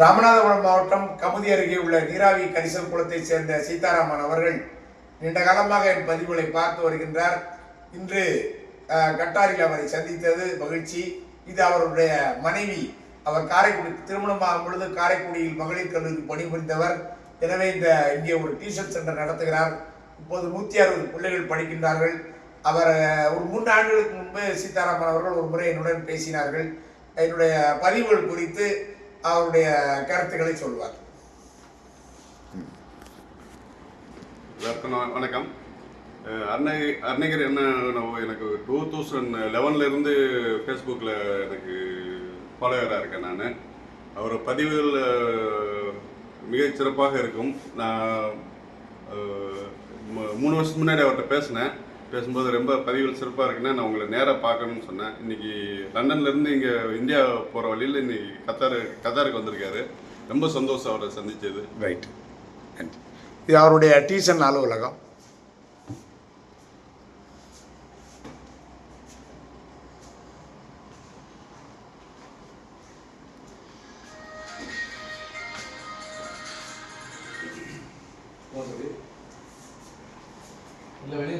ராமநாதபுரம் மாவட்டம் கமுதி அருகே உள்ள நீராவி கரிசல் குளத்தைச் சேர்ந்த சீதாராமன் அவர்கள் நீண்ட காலமாக என் பதிவுகளை பார்த்து வருகின்றார். இன்று கட்டாரில் அவரை சந்தித்தது மகிழ்ச்சி. இது அவருடைய மனைவி. அவர் காரைக்குடி திருமணமாகும் பொழுது காரைக்குடியில் மகளிர் கல்லூரி பணிபுரிந்தவர். எனவே இந்த இங்கே ஒரு டியூஷன் சென்டர் நடத்துகிறார். இப்போது நூற்றி அறுபது பிள்ளைகள் படிக்கின்றார்கள். அவர் ஒரு மூன்று ஆண்டுகளுக்கு முன்பு சீதாராமன் அவர்கள் ஒரு முறை என்னுடன் பேசினார்கள். என்னுடைய பதிவுகள் குறித்து அவருடைய கருத்துக்களை சொல்வார். வணக்கம். அஹ் அன்னை அன்னைகர் என்ன எனக்கு டூ தௌசண்ட் லெவன்லேருந்து ஃபேஸ்புக்கில் எனக்கு ஃபாலோவராக இருக்கேன் நான். அவர் பதிவுகள் மிகச்சிறப்பாக சிறப்பாக இருக்கும். நான் மூணு வருஷத்துக்கு முன்னாடி அவர்கிட்ட பேசினேன். பேசும்போது ரொம்ப பதிவுகள் சிறப்பாக இருக்குன்னா நான் உங்களை நேராக பார்க்கணும்னு சொன்னேன். இன்னைக்கு லண்டன்லேருந்து இங்கே இந்தியா போகிற வழியில் இன்னைக்கு கத்தார் கத்தாருக்கு வந்திருக்காரு. ரொம்ப சந்தோஷம் அவரை சந்திச்சது. ரைட் இது அவருடைய டியூஷன் அலுவலகம். இல்லை வெளியே